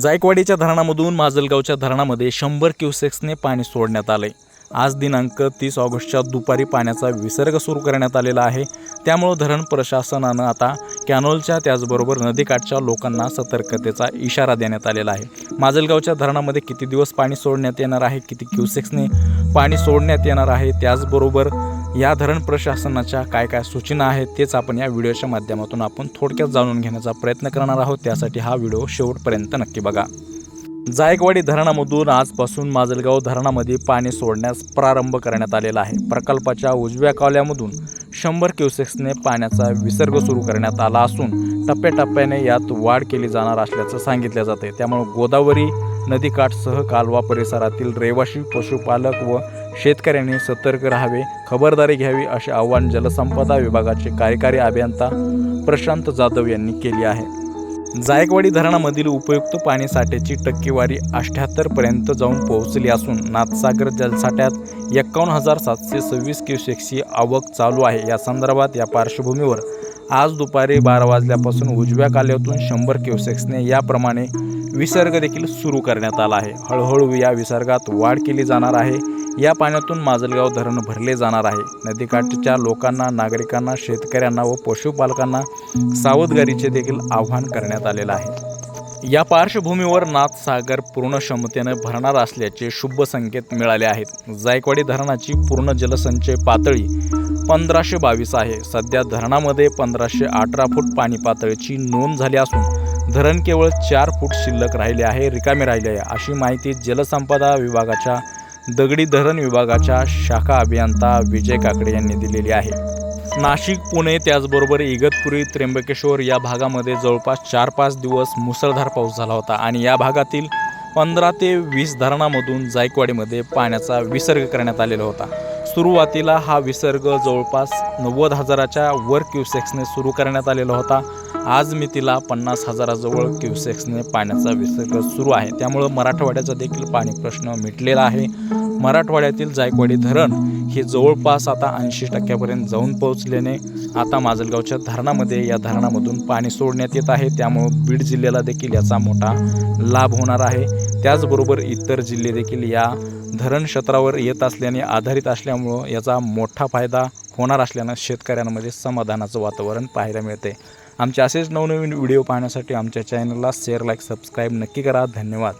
जायकवाडीच्या धरणामधून माजलगावच्या धरणामध्ये शंभर क्युसेक्सने पाणी सोडण्यात आले. आज दिनांक तीस ऑगस्टच्या दुपारी पाण्याचा विसर्ग सुरू करण्यात आलेला आहे. त्यामुळं धरण प्रशासनानं आता कॅनोलच्या त्याचबरोबर नदीकाठच्या लोकांना सतर्कतेचा इशारा देण्यात आलेला आहे. माजलगावच्या धरणामध्ये किती दिवस पाणी सोडण्यात येणार आहे किती क्युसेक्सने पाणी सोडण्यात येणार आहे त्याचबरोबर या धरण प्रशासनाच्या काय काय सूचना आहेत तेच आपण या व्हिडिओच्या माध्यमातून आपण थोडक्यात जाणून घेण्याचा प्रयत्न करणार आहोत. त्यासाठी हा व्हिडिओ शेवटपर्यंत नक्की बघा. जायकवाडी धरणामधून आजपासून माजलगाव धरणामध्ये पाणी सोडण्यास प्रारंभ करण्यात आलेला आहे. प्रकल्पाच्या उजव्या कावल्यामधून शंभर क्युसेक्सने पाण्याचा विसर्ग सुरू करण्यात आला असून टप्प्याटप्प्याने यात वाढ केली जाणार असल्याचं सांगितलं जाते त्यामुळे गोदावरी नदीकाठसह कालवा परिसरातील रहिवाशी पशुपालक व शेतकऱ्यांनी सतर्क राहावे खबरदारी घ्यावी असे आवाहन जलसंपदा विभागाचे कार्यकारी अभियंता प्रशांत जाधव यांनी केले आहे. जायकवाडी धरणामधील उपयुक्त पाणीसाठ्याची टक्केवारी अठ्ठ्याहत्तरपर्यंत जाऊन पोहोचली असून नाथसागर जलसाठ्यात एक्कावन्न हजार सातशे सव्वीस क्युसेक्सची आवक चालू आहे. या संदर्भात या पार्श्वभूमीवर आज दुपारी बारा वाजल्यापासून उजव्या काल्यातून शंभर क्युसेक्सने याप्रमाणे विसर्ग देखील सुरू करण्यात आला आहे. हळूहळू या विसर्गात वाढ केली जाणार आहे. या पाण्यातून माजलगाव धरण भरले जाणार आहे. नदीकाठच्या लोकांना नागरिकांना शेतकऱ्यांना व पशुपालकांना सावधगारीचे देखील आव्हान करण्यात आलेलं आहे. या पार्श्वभूमीवर नाथसागर पूर्ण क्षमतेने भरणार असल्याचे शुभ संकेत मिळाले आहेत. जायकवाडी धरणाची पूर्ण जलसंचय पातळी पंधराशे बावीस आहे. सध्या धरणामध्ये पंधराशे अठरा फूट पाणी पातळीची नोंद झाली असून धरण केवळ चार फूट शिल्लक राहिले आहे रिकामे राहिले आहे. अशी माहिती जलसंपदा विभागाच्या दगडी धरण विभागाच्या शाखा अभियंता विजय काकडे यांनी दिलेली आहे. नाशिक पुणे त्याचबरोबर इगतपुरी त्र्यंबकेश्वर या भागामध्ये जवळपास चार पाच दिवस मुसळधार पाऊस झाला होता आणि या भागातील पंधरा ते वीस धरणामधून जायकवाडीमध्ये पाण्याचा विसर्ग करण्यात आलेला होता. सुरुवातीला हा विसर्ग जवळपास नव्वद हजाराच्या वर क्युसेक्सने सुरू करण्यात आलेला होता. आज मी तिला पन्नास हजाराजवळ क्युसेक्सने पाण्याचा विसर्ग सुरू आहे. त्यामुळं मराठवाड्याचा देखील पाणी प्रश्न मिटलेला आहे. मराठवाड्यातील जायकवाडी धरण हे जवळपास आता ऐंशी टक्क्यापर्यंत जाऊन पोहोचल्याने आता माजलगावच्या धरणामध्ये या धरणामधून पाणी सोडण्यात येत आहे. त्यामुळं बीड जिल्ह्याला देखील याचा मोठा लाभ होणार आहे. त्याचबरोबर इतर जिल्हे देखील या धरण क्षेत्रावर येत असल्याने आधारित असल्यामुळं याचा मोठा फायदा होणार असल्यानं शेतकऱ्यांमध्ये समाधानाचं वातावरण पाहायला मिळते आमचे असेच नवनवीन व्हिडिओ पाहण्यासाठी आमच्या चॅनलला शेअर लाईक सबस्क्राईब नक्की करा. धन्यवाद.